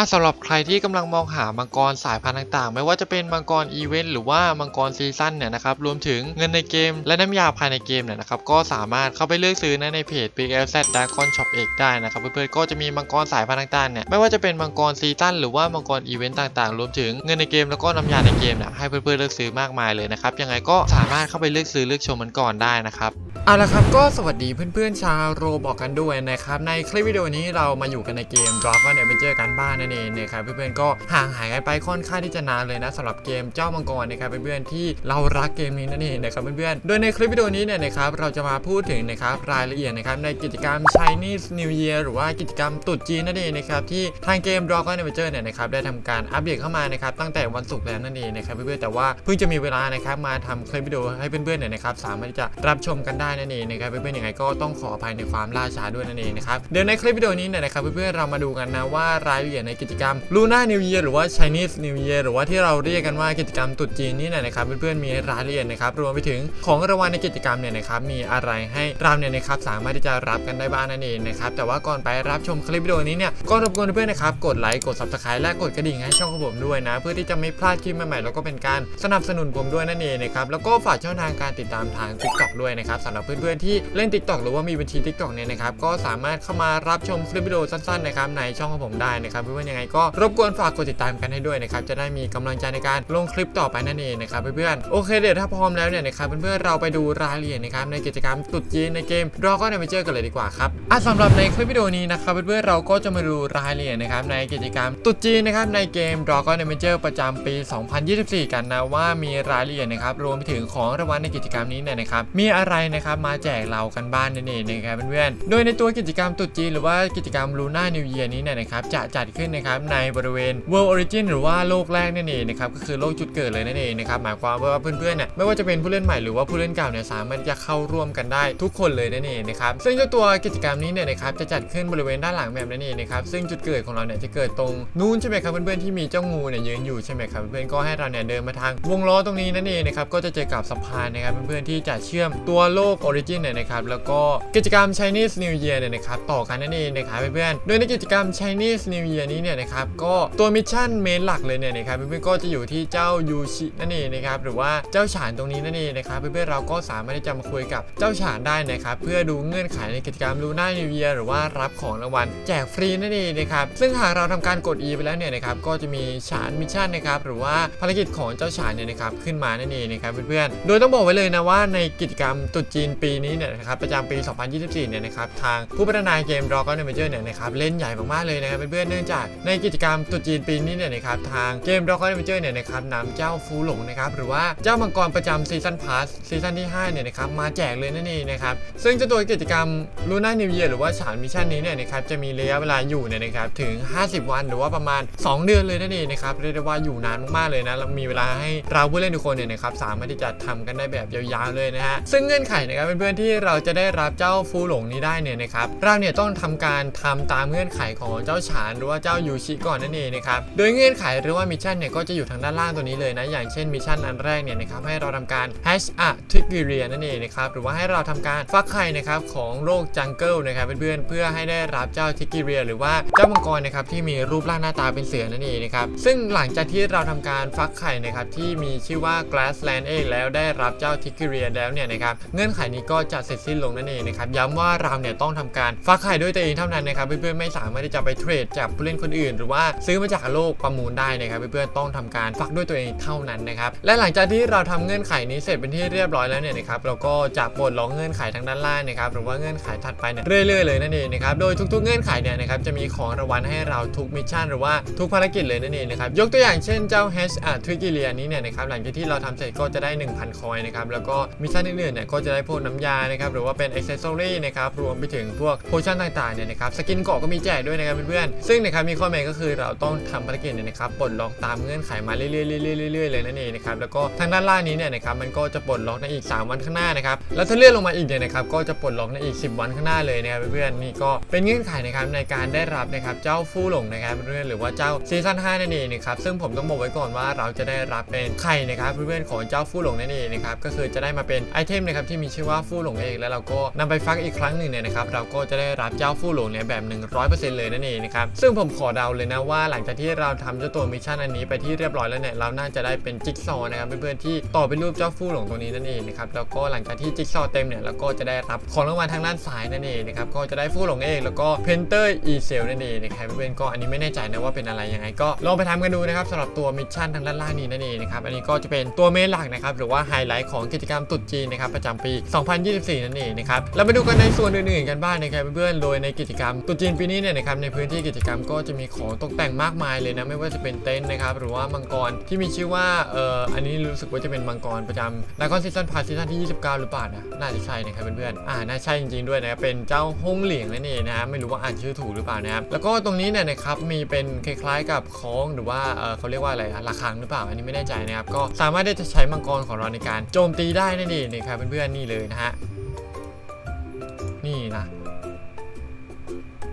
อะสำหรับใครที่กำลังมองหามังกรสายพันธุ์ต่างๆ ไม่ว่าจะเป็นมังกรอีเวนต์หรือว่ามังกรซีซั่นเนี่ยนะครับรวมถึงเงินในเกม และน้ำยาภายในเกมเนี่ยนะครับก็สามารถเข้าไปเลือกซื้อนะในเพจ Big LZ Dragon Shop เอกได้นะครับเพื่อนๆก็จะมีมังกรสายพันธุ์ต่างๆเนี่ยไม่ว่าจะเป็นมังกรซีซั่นหรือว่ามังกรอีเวนต์ต่างๆ รวมถึงเงินในเกมแล้วก็น้ำยาในเกมเนี่ยให้เพื่อนๆเลือกซื้อมากมายเลยนะครับยังไงก็สามารถเข้าไปเลือกซื้อเลือกชมมันก่อนได้นะครับเอาละครับก็สวัสดีเพื่อนๆชาวโรบอกกันด้วยนะครับในคลิปวิดีโอนี้เรามาอยู่กันในเกม Dragon Adventure กันบ้านนั่นเองนะครับเพื่อนๆก็ห่างหายกันไปค่อนข้างที่จะนานเลยนะสำหรับเกมเจ้ามังกรนะครับเพื่อนๆที่เรารักเกมนี้นั่นเองนะครับเพื่อนๆโดยในคลิปวิดีโอนี้เนี่ยนะครับเราจะมาพูดถึงนะครับรายละเอียดนะครับในกิจกรรม Chinese New Year หรือว่ากิจกรรมตรุษจีนนั่นเองนะครับที่ทางเกม Dragon Adventure เนี่ยนะครับได้ทำการอัปเดตเข้ามานะครับตั้งแต่วันศุกร์แล้วนั่นเองนะครับเพื่อนๆแต่ว่าเพิ่งจะมีเวลานะครับมาทำคลิปวิดีโอให้เพื่อนๆเนี่ยนะครับสามารถที่จะรับชมกันได้นั่นเองนะครับเพื่อนๆยังไงก็ต้องขออภัยในความล่าช้าด้วยนั่นเองนะครับเดี๋ยวในคลิปวิดีโอนี้เนี่ยนะครับเพื่อนๆเรามาดูกันนะว่ารายละเอียดในกิจกรรม Luna New Year หรือว่า Chinese New Year หรือว่าที่เราเรียกกันว่ากิจกรรมตรุษจีนนี่เนี่ยนะครับเพื่อนๆมีรายละเอียดนะครับรวมไปถึงของรางวัลในกิจกรรมเนี่ยนะครับมีอะไรให้เราเนี่ยนะครับสามารถที่จะรับกันได้บ้างนั่นเองนะครับแต่ว่าก่อนไปรับชมคลิปวิดีโอนี้เนี่ยก็รบกวนเพื่อนๆนะครับกดไลค์กด subscribe และกดกระดิ่งให้ช่องของผมด้วยนะ เพื่อที่จะไม่พลาดคลิปใหม่ๆแล้วก็เป็นการสนับสนุนผมด้วยนั่นเองนะครับแล้วก็ฝากช่องทางการติดตามทาง TikTok ด้วยนะครับสำหรับเพื่อนๆที่เล่น TikTok หรือว่ามีบัญชี TikTok เนี่ยนะครับก็สามารถเข้ามารับชมคลิปวิดีโอสั้นๆนะครับในช่องของผมได้นะครับเพื่อนๆยังไงก็รบกวนฝากกดติดตามกันให้ด้วยนะครับจะได้มีกำลังใจในการลงคลิปต่อไปนั่นเองนะครับเพื่อนๆโอเคเดี๋ยวถ้าพร้อมแล้วเนี่ยนะครับเพื่อนๆเราไปดูรายละเอียดนะครับในกิจกรรมตรุษจีนในเกม Dragon Adventure กันเลยดีกว่าครับอะสำหรับในคลิปวิดีโอนี้นะครับเพื่อนๆเราก็จะมาดูรายละเอียดนะครับในกิจกรรมตรุษจีนนะครับในเกม Dragon Adventure ประจำปี 2024 กันนะว่ามีรายละเอียดนะครับรวมไปถึงของรางวัลในกิจกรรมนี้เนี่ยนะครับมีอะไรนะครับมาแจกเรากันบ้านนั่นเองนะครับเพื่อนๆโดยในตัวกิจกรรมตรุษจีนหรือว่ากิจกรรม Luna New Year นี้เนี่ยนะครับจะจัดขึ้นนะครับในบริเวณ World Origin หรือว่าโลกแรกนั่นเองนะครับก็คือโลกจุดเกิดเลยนั่นเองนะครับหมายความว่าเพื่อนๆเนี่ยไม่ว่าจะเป็นผู้เล่นใหม่หรือว่าผู้เล่นเก่าเนี่ยสามารถจะเข้าร่วมกันได้ทุกคนเลยนั่นเองนะครับซึ่งเจ้าตัวกิจกรรมนี้เนี่ยนะครับจะจัดขึ้นบริเวณด้านหลังแบบนั่นเองนะครับซึ่งจุดเกิดของเราเนี่ยจะเกิดตรงนู้นใช่ไหมครับเพื่อนๆที่มีเจ้างูเนี่ยยืนอยู่ใช่ไหมครับเพื่อนๆก็ให้เราเนี่ยเดินมาทางวงล้อตรงนี้นั่นเองนะครับก็จะเจอกับสะพานนะครับเพื่อนๆที่จะเชื่อมตัวโลกออริจินเนี่ยนะครับแล้วก็กิจกรรม Chinese New Year เนี่ยนะครับต่อกันนั่นเองนะครับเพื่อนๆโดยในกิจกรรม Chinese New Year นี้เนี่ยนะครับก็ตัวมิชชั่นเมนหลักเลยเนี่ยนะครับเพื่อนๆก็จะอยู่ที่เจ้ายูชินั่นเองนะครับหรือว่าเจ้าฉานตรงนี้นั่นเองนะครับเพื่อนๆเราก็สามารถที่จะมาคุยกับเจ้าฉานได้นะครับเพื่อดูเงื่อนไขในกิจกรรม Luna New Year หรือว่ารับของรางวัลแจกฟรีนั่นเองนะครับซึ่งหากเราทำการกด E ไปแล้วเนี่ยนะครับก็จะมีฉานมิชชั่นนะครับหรือว่าภารกิจของเจ้าฉานเนี่ยนะครับขึ้นมานั่นเองนะครับเพื่อนๆโดยต้องบอกไว้เลยนะว่าในกิจกรรมตรุษจีนปีนี้เนี่ยนะครับประจำปี 2024 เนี่ยนะครับทางผู้พัฒนาเกม Dragon Adventure เนี่ยนะครับเล่นใหญ่มากๆเลยนะครับเพื่อนๆเนื่องจากในกิจกรรมตุจีนปีนี้เนี่ยนะครับทางเกม Dragon Adventure เนี่ยนะครับนำเจ้าฟูหลงนะครับหรือว่าเจ้ามังกรประจำซีซันพาสซีซันที่5เนี่ยนะครับมาแจกเลยนั่นเองนะครับซึ่งเจ้าตัวกิจกรรม Luna New Year หรือว่าฉานมิชชั่นนี้เนี่ยนะครับจะมีระยะเวลาอยู่เนี่ยนะครับถึง 50 วันหรือว่าประมาณ 2 เดือนเลยนั่นเองนะครับเรียกได้ว่าอยู่นานมากๆเลยนะแล้วมีเวลาให้เราผู้เล่นทุกคนเนี่ยนะครับสามารถที่จะทำกันได้แบบยาวๆเลยนะฮะซึ่งเงื่อนไขนะครับเพื่อนๆที่เราจะได้รับเจ้าฟูหลงนี้ได้เนี่ยนะครับเราเนี่ยต้องทำการทำตามเงื่อนไขของเจ้าฉานหรือว่าเจ้ายูชิก่อนนั่นเองนะครับโดยเงื่อนไขหรือว่ามิชชั่นเนี่ยก็จะอยู่ทางด้านล่างตัวนี้เลยนะอย่างเช่นมิชชั่นอันแรกเนี่ยนะครับให้เราทำการ hash a t r i g i r i a นั่นเองนะครับหรือว่าให้เราทำการฟักไข่นะครับของโลกจังเกิลนะครับเพื่อนๆเพื่อให้ได้รับเจ้าทิกิเรีย หรือว่าเจ้ามังกรนะครับที่มีรูปร่างหน้าตาเป็นเสือนั่นเองนะครับซึ่งหลังจากที่เราทำการฟักไข่นะครับที่มีชื่อว่า Glassland เองแล้วได้รับเจ้าทิกิเรียแล้วเนี่ยนะครับเงื่อนไขนี้ก็จะเสร็จสิ้นลงนั่นเองนะครับย้ำว่าเราเนี่ยต้องทำการฟักไข่ด้วยตัวเองเท่านั้นนะครับเพื่อนๆไม่สามารถที่จะไปเทรดจากผู้เล่นคนอื่น หรือว่าซื้อมาจากโลกประมูลได้นะครับเพื่อนๆต้องทำการฟักด้วยตัวเองเท่านั้นนะครับและหลังจากที่เราทำเงื่อนไขนี้เสร็จเป็นที่เรียบร้อยแล้วเนี่ยนะครับเราก็จะปลดล็อกเงื่อนไขทางด้านล่างนะครับหรือว่าเงื่อนไขถัดไปเนี่ยเรื่อยๆเลยนั่นเองนะครับโดยทุกๆเงื่อนไขเนี่ยนะครับจะมีของรางวัลให้เราทุกมิชชั่นหรือว่าทุกภารกิจเลยนั่นเองนะครับยกตัวอย่างเช่นเจ้า H อะทริกิเลียนี้เนี่ยนะครับหลังจากที่เราทำเสร็จก็จะได้ 1,000 คอยนะครับแล้วก็มิชชั่นอื่นๆเนี่ยก็จะได้พวกน้ำยานะครับหรือว่าเป็นอิเซสซอรี่นะครับรวมไปถึงพวกโพชั่นต่างๆเนี่ยนะครับสกินเกาะก็มีแจกด้วยนะครับเพื่อนๆซึ่งนะครับมีข้อแม้ก็คือเราต้องทำภารกิจเนี่ยนะครับปลดล็อกตามเงื่อนไขมาเรื่อยๆเรื่อยๆเรื่อยๆเลยนั่นเองนะครับแล้วก็ทางด้านล่างนี้เนี่ยนะครับมันก็จะปลดล็อกในอีก 3 วันข้างหน้านะครับแล้วถ้าเลื่อนลงมาอีกเนี่ยนะครับก็จะปลดล็อกในอีก 10 วันข้างหน้าเลยนะครับเพื่อนๆนี่ก็เป็นเงื่อนไขนะครับในการได้รับนะครับเจ้าฟู่หลงนะครับเพื่อนๆหรือว่าเจ้าซีซั่น5นั่นเองนะครับซึ่งผมต้องบอกไว้ก่อนว่าเราจะได้รับเป็นไข่นะครับเพื่อนๆของเจ้าฟู่หลงนั่นเองนะครับก็คือจะได้มาเป็นไอเทมนะครับที่มีชื่อว่าฟู่หลงเองแล้วเราก็นำไปฟักอีกครั้งหนึ่งเนี่ยนะครับเราก็จะได้รับเจ้าฟู่หลงเนี่ยแบบ 100%เลยนั่นเองนะครับซึ่งผมขอเดาเลยนะว่าหลังจากที่เราทำเจ้าตัวมิชชั่นอันนี้ไปที่เรียบร้อยแล้วเนี่ยเราน่าจะได้เป็นจิ๊กซอว์นะครับเพื่อนๆที่ต่อเป็นรูปเจ้าฟู่หลงตัวนี้นั่นเองนะครับแล้วก็หลังจากที่จิ๊กซอว์เต็มเนี่ยเราก็จะได้รับของรางวัลทางด้านซ้ายนั่นเองนะครับก็จะได้ฟู่หลงเองแล้วก็เพนเตอร์อีเซลนั่นเองนะครับเพื่อนๆก็อันนี้ไม่แน่ใจนะว่าเป็นอะไรยังไงก็ลองไปทำกันดูนะครับสำหรับตัวมิชชั่นทางด้านล่างนี้นั่นเองนะครับอันนี้ก็จะเป็นตัวเมนหลักนะครับหรือว่าไฮไลท์ของกิจกรรมตรุษจีนนะครับประจำปี 2024 นั่นเองนะครับเราไปดูกันในส่วนอื่นๆกันบ้างนะครับเพื่อนๆโดยในกิจกรรมตรุษจีนปีนี้เนี่ยนะครับในพื้นที่กิจกรรมก็จะจะมีของตกแต่งมากมายเลยนะ ไม่ว่าจะเป็นเต็นท์นะครับ หรือว่ามังกรที่มีชื่อว่าเอ่ออันนี้รู้สึกว่าจะเป็นมังกรประจำดากอนซีซั่นพาซีซั่นที่ 29 หรือเปล่านะน่าจะใช่นะครับเพื่อนๆอ่าน่าใช่จริงๆด้วยนะครับเป็นเจ้าฮงเหลียงนั่นเองนะครับไม่รู้ว่าอ่านชื่อถูกหรือเปล่านะครับแล้วก็ตรงนี้เนี่ยนะครับมีเป็นคล้ายๆกับของหรือว่าเออเขาเรียกว่าอะไรระฆังหรือเปล่าอันนี้ไม่แน่ใจนะครับก็สามารถที่จะใช้มังกรของเราในการโจมตีได้นั่นเองนะครับเพื่อนๆนี่เลยนะฮะนี่นะ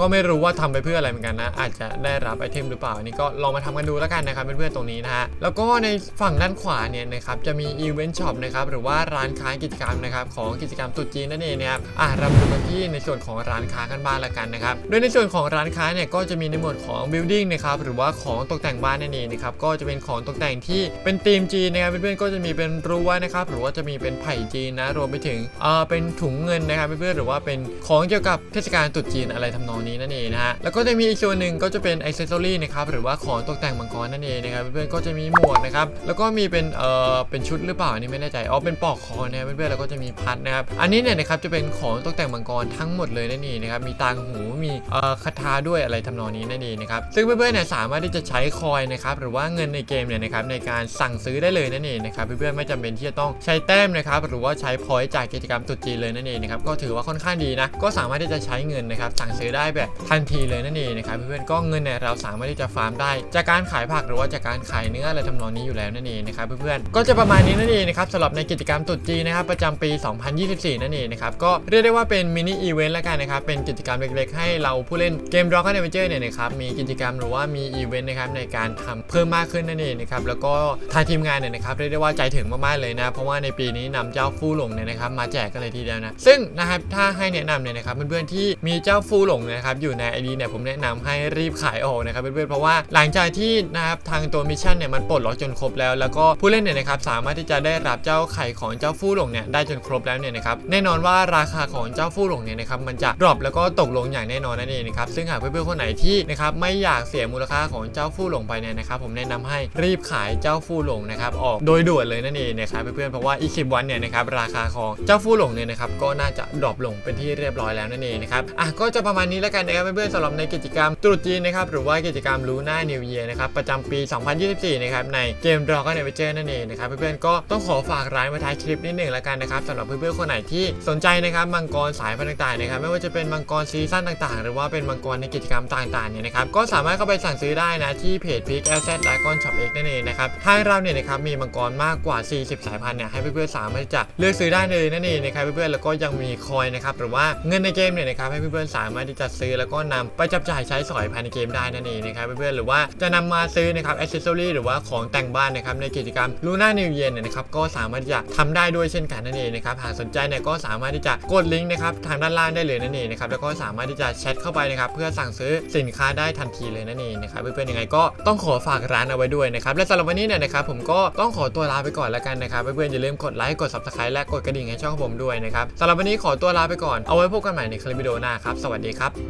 ก็ไม่รู้ว่าทำไปเพื่ออะไรเหมือนกันนะ อาจจะได้รับไอเทมหรือเปล่าอันนี้ก็ลองมาทำกันดูแล้วกันนะครับเพื่อนๆตรงนี้นะฮะแล้วก็ในฝั่งด้านขวาเนี่ยนะครับจะมีอีเวนต์ช็อปนะครับหรือว่าร้านค้ากิจกรรมนะครับของกิจกรรมตรุษจีนนั่นเองนะครับอะเรามาดูกันที่ในส่วนของร้านค้ากันบ้างละกันนะครับโดยในส่วนของร้านค้าเนี่ยก็จะมีในหมวดของ building นะครับหรือว่าของตกแต่งบ้านนั่นเองนะครับก็จะเป็นของตกแต่งที่เป็นธีมจีนนะครับเพื่อนๆก็จะมีเป็นรั้วนะครับหรือว่าจะมีเป็นไผ่จีนนะรวมไปถึงเอ่อเป็นถุงเงินนะครับเพื่อนๆหรือว่าเป็นของเกี่ยวกับเทศกาลตรุษจีนอะไรทำนองนี้นั่นเองนะฮะแล้วก็จะมีอีกส่วนหนึ่งก็จะเป็นอิเซอรี่นะครับหรือว่าของตกแต่งมังกรนั่นเองนะครับเพื่อนๆก็จะมีหมวกนะครับแล้วก็มีเป็นเอ่อเป็นชุดหรือเปล่าอันนี้ไม่แน่ใจอ๋อเป็นปลอกคอนะครับเพื่อนๆแล้วก็จะมีพัดนะครับอันนี้เนี่ยนะครับจะเป็นของตกแต่งมังกรทั้งหมดเลยนั่นเองนะครับมีตางหูมีเอ่อคาถาด้วยอะไรทำนองนี้นั่นเองนะครับซึ่งเพื่อนๆเนี่ยสามารถที่จะใช้คอยนะครับหรือว่าเงินในเกมเนี่ยนะครับในการสั่งซื้อได้เลยนั่นเองนะครับเพื่อนๆไม่จำเป็นที่จะต้องใช้แต้มนะครับหรือว่าใช้พอยจากกิจกรรมตุจีเลยนั่นเองนะครับก็ถือว่าค่อนข้างดีนะก็สามารถที่จะใช้เงินนะครับสั่งซื้อได้แบบทันทีเลยนั่นเองนะครับเพื่อนๆก็เงินเนี่ยเราสามารถที่จะฟาร์มได้ จากการขายผักหรือว่าจากการขายเนื้ออะไรทำนองนี้อยู่แล้วนั่นเองนะครับเพื่อนๆก็จะประมาณนี้นั่นเองนะครับสำหรับในกิจกรรมตรุษจีนนะครับประจำปี 2024 นั่นเองนะครับก็เรียกได้ว่าเป็นมินิอีเวนต์ล้วกันนะครับเป็นกิจกรรมเล็กๆ ให้เราผู้เล่นเกม Rock Adventure เนี่ยนะครับมีกิจกรรมหรือว่ามีอีเวนต์นะครับในการทำเพิ่มมากขึ้นนั่นเองนะครับแล้วก็ทางทีมงานเนี่ยนะครับเรียกได้ว่าใจถึงมากๆเลยนะ เพราะว่าในปีนี้นำเจ้าฟู่หลงเนี่ยนะครับมาแจกกันเลยทีเดียวนะซึ่งนะครับถ้าให้แนะนำเนี่ยนะครับเพื่อนๆที่มีเจ้าฟู่หลงนะครับอยู่ในไอดีเนี่ยผมแนะนำให้รีบขายออกนะครับเพื่อนๆเพราะว่าหลังจากที่นะครับทางตัวมิชชั่นเนี่ยมันปลดล็อกจนครบแล้ว แล้วก็ผู้เล่นเนี่ยนะครับสามารถที่จะได้รับเจ้าไข่ของเจ้าฟู่หลงเนี่ยได้จนครบแล้วเนี่ยนะครับแน่นอนว่าราคาของเจ้าฟู่หลงเนี่ยนะครับมันจะดรอปแล้วก็ตกลงอย่างแน่นอนนั่นเองนะครับซึ่งหากเพื่อนๆคนไหนที่นะครับไม่อยากเสียมูลค่าของเจ้าฟู่หลงไปเนี่ยนะครับผมแนะนำให้รีบขายเจ้าฟู่หลงนะครับออกโดยด่วนเลยนั่นเองนะครับเพื่อนๆเพราะว่าอีกสิบวันเนี่ยนะครับราคาของเจ้าฟู่หลงเนี่ยนะครับก็น่าจะดรอปลงเป็นที่เรียบร้อยแล้วนั่นเองนะครับอะก็จะประมาณนี้แล้วกันนะครับเพื่อนๆสำหรับในกิจกรรมตรุษจีนนะครับหรือว่ากิจกรรมลูน่านิวเยียนะครับประจำปี 2024 นะครับในเกมดรอก็ในเวเจอร์นั่นเองนะครับเพื่อนๆก็ต้องขอฝากร้านไว้ท้ายคลิปนิดหนึ่งแล้วกันนะครับสำหรับเพื่อนๆคนไหนที่สนใจนะครับมังกรสายพันธุ์ต่างๆนะครับไม่ว่าจะเป็นมังกรซีซั่นต่างๆ หรือว่าเป็นมังกรในกิจกรรมต่างๆเนี่ยนะครับก็สามารถเข้าไปสั่งซื้อได้นะที่เพจ p i c l z d r a g o n Shop X นั่นเองนะครับทางเราเนี่ยนะครับมีมังกรมากกว่า 40 สายพันธุ์เนี่ยให้เพื่อนๆสามารถที่จะเลือกซื้อได้เลยนั่นเองนะครับเพื่อนๆแล้วก็ยังมีคอยนะครับหรือว่าเงินในเกมเนี่ยนะครับให้เพื่อนๆสามารถที่จะซื้อแล้วก็นำไปจับจ่ายใช้สอยภายในเกมได้นั่นเองนะครับเพื่อนๆหรือว่าจะนำมาซื้อนะครับอ c เซสซอรี่หรือว่าของแต่งบ้านนะครับในกิจกรรมลูน่านิวเยียนนะครับก็สามารถที่จะทำได้ด้วยเช่นกันนั่นเองนะครับหากสนใจเนี่ยก็สามารถที่จะกดลิงก์นะครับทางด้านล่างได้เลยนั่นเองนะครับแล้วก็สามารถที่จะแชทเข้าไปนะครับเพื่อสั่งซื้อสินค้าได้ทันทีเลยนั่นเองนะครับเพื่อนๆยังไงก็ต้องขอฝากร้านเอาไว้ด้วยนะครับและสำหรับวันนี้เนี่ยนะครับผมก็ต้องขอตัวลาไปก่อนแล้วกันนะครับเพื่อนๆอย่าลืมกดไลค์กด subscribe และกดกระดิ่งให้ช่องผมด้วยนะครับสำหรับวันนี้ขอตัวลาไปก่อนเอาไว้พบกันใหม่ในคลิปวิดีโอหน้าครับสวัสดีครับ